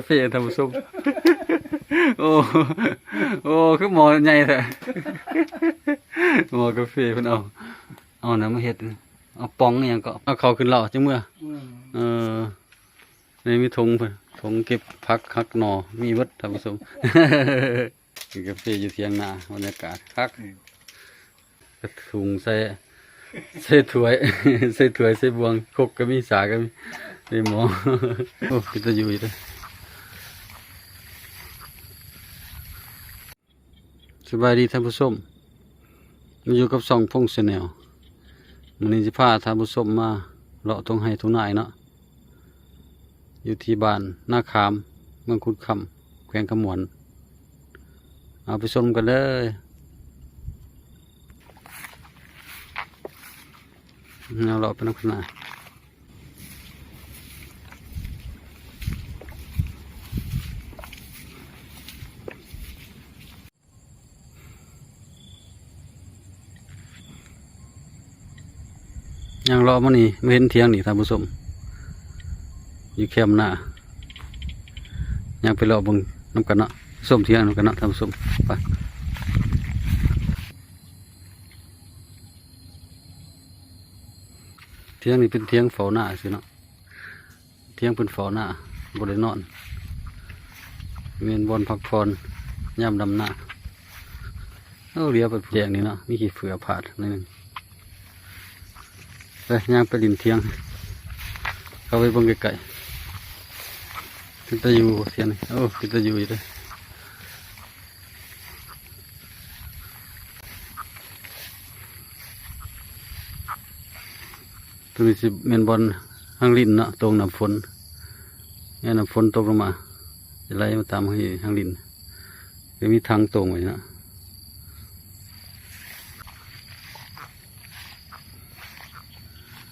กาแฟทำซุปโอ้โอ้คือหมอใหญ่แท้หมอกาแฟเพิ่นเอาเอาน้ำมาเฮ็ดเอาปองอหยังก็เอาเขาขึ้นเหล่าจังเมื่อเออในมีถุงเพิ่นถุงเก็บผักคักหนอมีเบิดท่านผู้ชมกินกาแฟอยู่เทียงนาบรรยากาศคักกระถุงใส่ใส่ถ้วย ใส่ถ้วยใส่บวงครกก็มีสาก็มีมีหมอโอ้คิดจะอยู่อยู่เลย สบายดีท่านผู้ชมมาอยู่กับสองพงษ์แนลมันนี้จะพาท่านผู้ชมมาเลาะตรงไห้ตรงไหนเนาะอยู่ที่บ้านหน้าขามเมืองคุดคำแขวงขมวนเอาไปชมกันเลยเอาเราไปนักขนา ยังรอมานี่ไม่เห็นเทียงนี่ท่านผู้ชมอยู่แคมหน้ายังไปรอบึงน้ำกันเนาะส้มเทียงน้ำกันเนาะท่านผู้ชมไปเทียงนี่เป็นเทียงเฝ้าหน้าสิเนาะเทียงเป็นเฝ้าหน้าบริโนอนเมียนบอลพักผ่อนย่ำดำหน้าเอาเรียบแบบแจงนี่เนาะมีขี้เฟือผาดนิดนึง ไปย่างไปดินเทียง เข้าไปบิ่งไกลๆเป็นตะยูเทียนโอ้เป็นตะยูอยู่เลยตัวนี้สิเมนบอลห้างลินเนาะตรงน้ำฝนเนี่ยน้ำฝนตกลงมาจะไหลมาตามให้ห้างลินจะมีทางตรงไว้นะ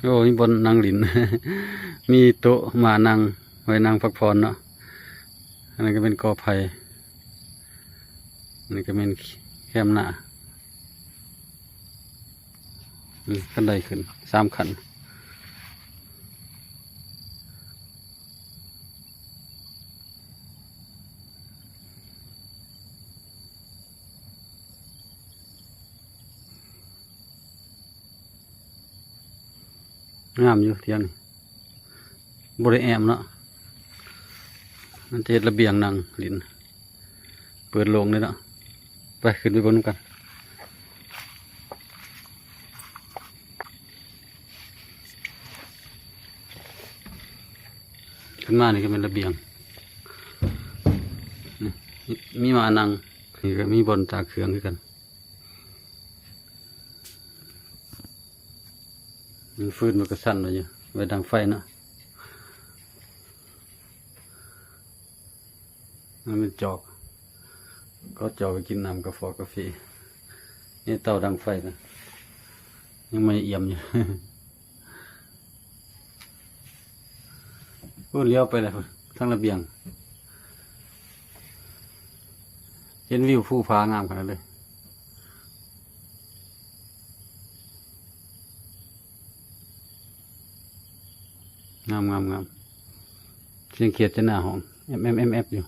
โอ้ยบนนางหลิน มีโต๊ะมานางไว้นางพักผ่อนเนาะอันนี้ก็เป็นกอไผ่อันนี้ก็เป็นแคมหน้าอืมขันใดขึ้นสามขัน งามอยู่เทียนบริแอมเนาะมันจะเฮ็ดระเบียงนั่งหลินเปิดโลงเลยเนาะไปขึ้นไปบนกันขึ้นมานี่ก็เป็นระเบียงมีมีมานั่งนี่ก็มีบนตากเครื่องคือกัน ฟืนมันก็สั่นเลยอยู่ไว้ดังไฟนะมันเป็นจอก ก็จอกไปกินน้ำกาแฟกาแฟนี่เตาดังไฟนะยังไม่เอี่ยมอยู่พูดเลี้ยวไปเลยทั้งระเบียง เห็นวิวผู้พางามขนาดเลย งามงามงามเสียงเขียดจะหน้าห้องเอฟเอฟเอฟเอฟอยู่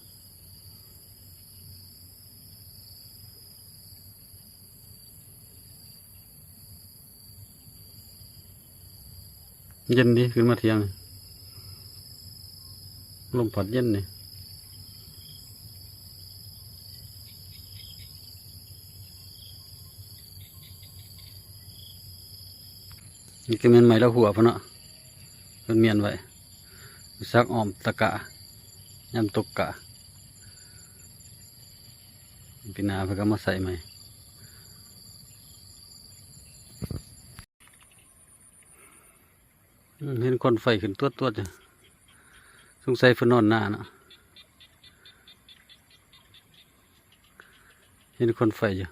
เย็นดีขึ้นมาเที่ยงลมพัดเย็นนี่นี่ก็เป็นไม้ละหัวพะเนาะ เป็นเมียนไว้ซักออมตะกะยำตกกะปีนาเพื่อก็มาใส่ใหม่เห็นคนไฟขึ้นตัวตัวจ้ะสงสัยเฟนนอนหน้าเนาะเห็นคนไฟอยู่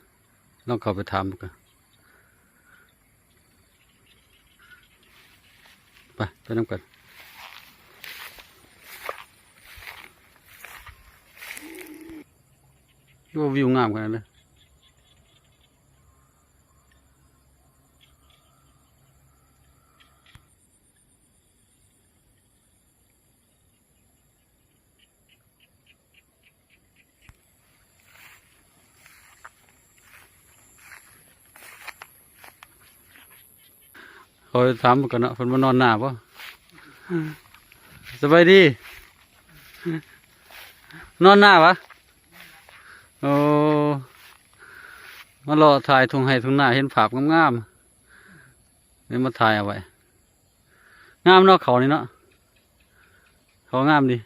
ลองเข้าไปถามกัน ไปน้ำกันว่าวิวงามขนาดเลยคอยถามกันเนาะเพิ่นมานอนหน้าป่ะ สบายดี นอนหน้าปะโอ้มารอถ่ายทุงไห้ทุงหน้าเห็นภาพงามๆนี่มาถ่ายเอาไว้ งามเนาะเขานี่เนาะ เขางามดี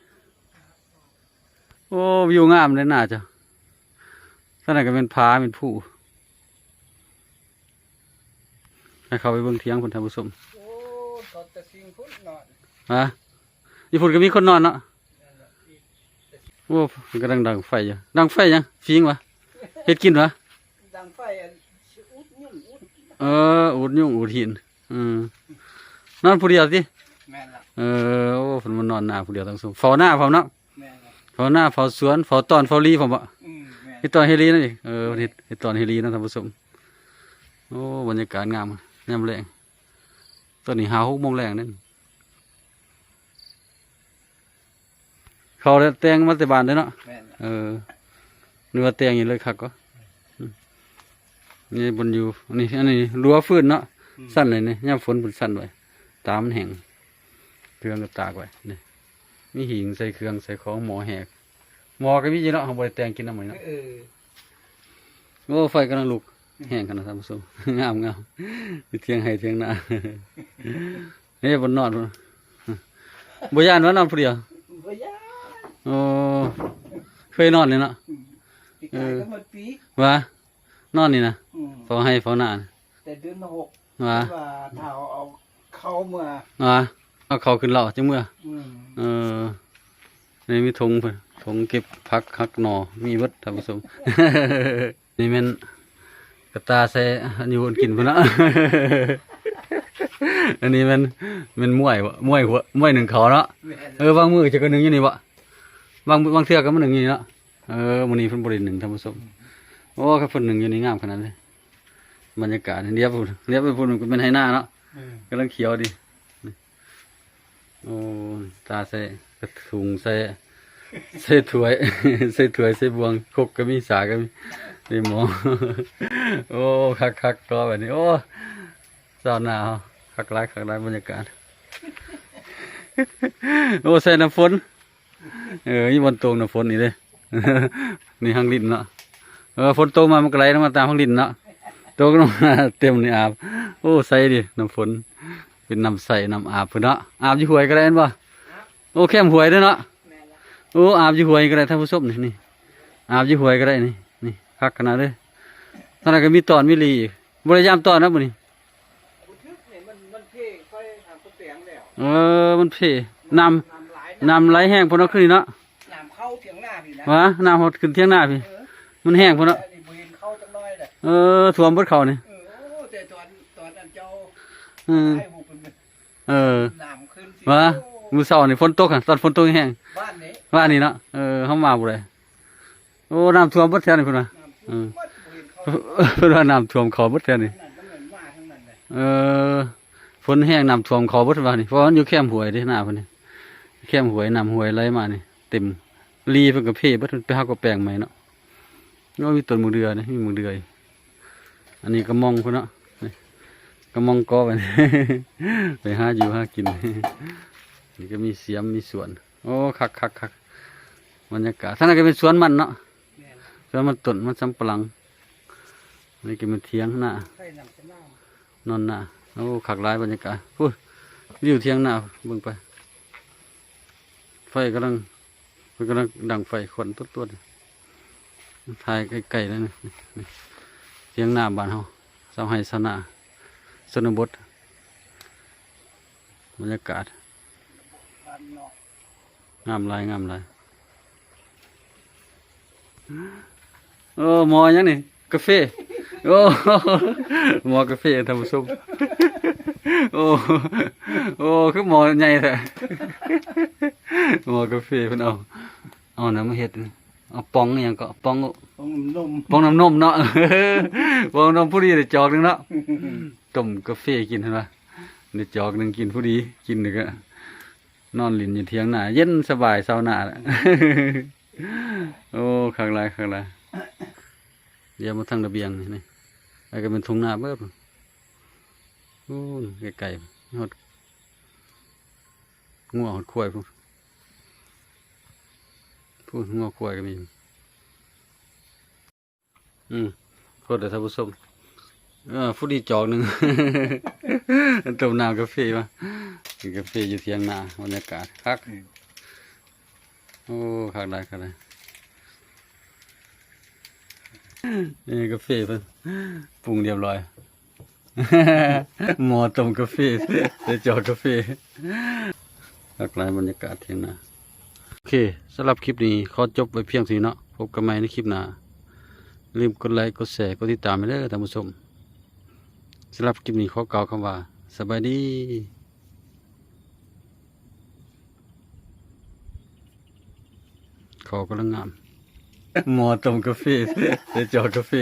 โอ้วิวงามเลยน่าจะท่างนั้นก็เป็นผาเป็นผู้ให้เขาไปเบิ่งเทียงคนทำผสมโอ้เขาจะสิงพุ่นนอน ฮะญี่ปุ่นก็มีคนนอนเนาะโอ้มันก็ดังดังไฟอยู่ดังไฟยังฟิงวะเฮ็ดกินวะดังไฟอันสิอุดยุ่งอุดเอออูดยุ่งอูดหินอืมนอนผู้เดียวสิแม่นละเออโอ้ฝนมันนอนหน้าผู้เดียวทั้งสองเฝ้าหน้าเฝ้าเนาะแม่นละเฝ้าหน้าเฝ้าสวนเฝ้าตอนเฝ้ารีผมบ่อืมแม่นเฮ็ดตอนเฮลีนั่นเองเออเฮ็ดเฮ็ดตอนเฮลีนะท่านผู้ชมโอ้บรรยากาศงามยามแรงตอนนี้หาหกโมงแรงนั่น เขาได้แต่งมาแต่บ้านเด้อเนาะแม่นละเออเนื้อแต่งอยู่เลยคักก็อืมนี่บนอยู่อันนี้อันนี้รั้วฟืนเนาะสั้นเลยนี่ยามฝนเป็นสั้นไว้ตามมันแห้งเครื่องก็ตากไว้นี่มีหิงใส่เครื่องใส่ของหมอแหกหมอก็มีอยู่เนาะเขาบริแต่งกินน้ำมันเนาะเออโอ้ไฟกำลังลุกแห้งกันนะท่านผู้ชมงามงามอยู่เทียงให้เทียงหน้านี่บนนอนพุ่นบ่ย่านว่านอนผู้เดียวบ่ยา โอ้เคยนอนเลยเนาะปีกายก็หมดปีว่านอนนี่นะอืมเฝ้าให้เฝ้าหน้าน่ะแต่เดือนหกว่าว่าถ้าเอาเอาเข้ามาว่าเอาเขาขึ้นเหล่าจังเมื่อ อืมเออนี่มีธงเพิ่นธงเก็บผักหักหนอมีเบิดท่านผู้ชม นี่แม่นกระตาใส่อันอยู่อันกินพุ่นเนาะอันนี้มันมันมวยบ่มวยหัวมวยหนึ่งเขาเนาะแม่นเออบางมือจะก็หนึ่งอยู่นี่บ่ บางบางเทื่อก็มันหนึ่งอยู่นี่เนาะเออมื้อนี้เพิ่นบ่ได้หนึ่งท่านผู้ชมโอ้ครับเพิ่นหนึ่งอยู่นี่งามขนาดเลยบรรยากาศเรียบพุ่นเรียบไปพุ่นมันก็เป็นไหหน้าเนาะอืมกำลังเขียวดีนี่โอ้ตาใส่กระถุงใส่ใส่ถ้วยใส่ถ้วยใส่บวงครกก็มีสากก็มีมีหมอโอ้คักคักๆตัวแบบนี้โอ้สาวหนาวคักหลายคักหลายบรรยากาศโอ้ใส่น้ำฝน เออนี่บนตรงน้ำฝนนี่เลยนี่ห้างลิ้นเนาะเออฝนตกมามันก็ไหลลงมาตามห้างลิ้นเนาะตกลงมาเต็มนี่อาบโอ้ใส่ดิน้ำฝนเป็นน้ำใสน้ำอาบเพิ่นเนาะอาบอยู่หวยก็ได้เห็นบ่โอ้แค่มหวยเด้อเนาะแม่นละโอ้อาบอยู่หวยก็ได้ท่านผู้ชมนี่นี่อาบอยู่หวยก็ได้นี่นี่คักขนาดเลยตอนนั้นก็มีตอนมีลีอีกบริยามตอนนะบุนี่บุทึกนี่มันมันเพ่ค่อยทำตัวเตียงแล้วเออมันเพน้น้ำหลายำ น้ำไหลแห้งพุ่นเนาะขึ้นนี่เนาะน้ำเข้าเถียงหน้าพี่นะวะน้ำหดขึ้นเที่ยงหน้าพี่เออมันแห้งพุ่นเนาะแต่นี่บ่เห็นเข้าจังน้อยแหละเออท่วมเบดเขานี่เออโอ้แต่ตอนตอนอันเจ้าเออให้บุกเป็นเออน้ำขึ้นสิวะโอ้มือเช้านี่ฝนตกอะตอนฝนตกแห้งบ้านนี้ว่านี่เนาะเออเขามาบุเลยโอ้น้ำท่วมเบดแถวนี่พุ่นว่ะน้ำอืขึ้นมหมดบ่เห็นเขาเพิ่นว่าน้ำท่วมเขาเบดแถวนี่ นั่นก็เหมือนว่าทั้งนั้นเลยเออฝนแห้งน้ำท่วมเขาเบดว่านี่เพราะว่ามันอยู่แคมห้วยเด้หน้าเพิ่นนี่ แคมหวยนำหวยไหลมานี่เต็มลีเพิ่นก็เพ่เบิดไปหาก็แปลงใหม่เนาะก็มีต้นมือเดือนี่มีมือเดือยอันนี้ก็มองพุ่นเนาะก็มองกอไปไปหาอยู่หากินนี่ก็มีเสียมมีสวน โอ้คักคักคักบรรยากาศท่านก็เป็นสวนมันเนาะสวนมันต้นมันสำปะหลังนี่ก็เป็นเทียงหน้านอนหน้าโอ้ขักหลายบรรยากาศพูดวิวเทียงหน้าเบิ่งไป ไฟกำลังมันกำลังดังไฟควันตัวตัวๆถ่ายไกลๆแล้วนี่นี่เทียงหน้าบ้านเฮาสาวไห้สนาสนบทบรรยากาศำบ้านนอกงามหลายงามหลายโอ้หมอยังนี่กาแฟโอ้หมอกาแฟท่านผู้ชมโอ้โอ้คือหมอใหญ่แท้ หมอกาแฟเพิ่นเอา เอาน้ำมาเฮ็ดเอาปองอหยังก็ปองต้องนมปองน้ำนมเนาะ ปองน้ำผู้ดีได้จอกหนึงเนาะต้มกาแฟกินเห็นปะได้จอกหนึงกินผู้ดีกินนึงก็นอนลินอยู่เทียงหน้าเย็นสบายเศร้าหน้าละ โอ้ข้างไรข้างไรเดี๋ยวมาทางระเบียงนี่นี่ไอ้ก็เป็นทุ่งนาเบิดโอ้ยไก่ๆหดงัวหดควายพูด พูดงัวควายก็มี อืมโคตรเดี๋ยวท่านผู้ชมเออฟุดีจอกหนึ่งต้มน้ำกาแฟมากินกาแฟอยู่เทียงนาบรรยากาศคักโอ้คักได้คักได้นี่กาแฟเพิ่นปรุงเรียบร้อยหม้อต้มกาแฟเดี๋ยวจอกกาแฟคักหลายบรรยากาศเทียงนา โอเคสำหรับคลิปนี้ขอจบไว้เพียงเท่านี้เนาะพบกันใหม่ในคลิปหน้าลืมกดไลค์กดแชร์กดติดตามไปเด้อท่านผู้ชมสำหรับคลิปนี้ขอกล่าวคำว่า สบายดีขอกำลังงามหมอต้มกาแฟเดี๋ยวจอกาแฟ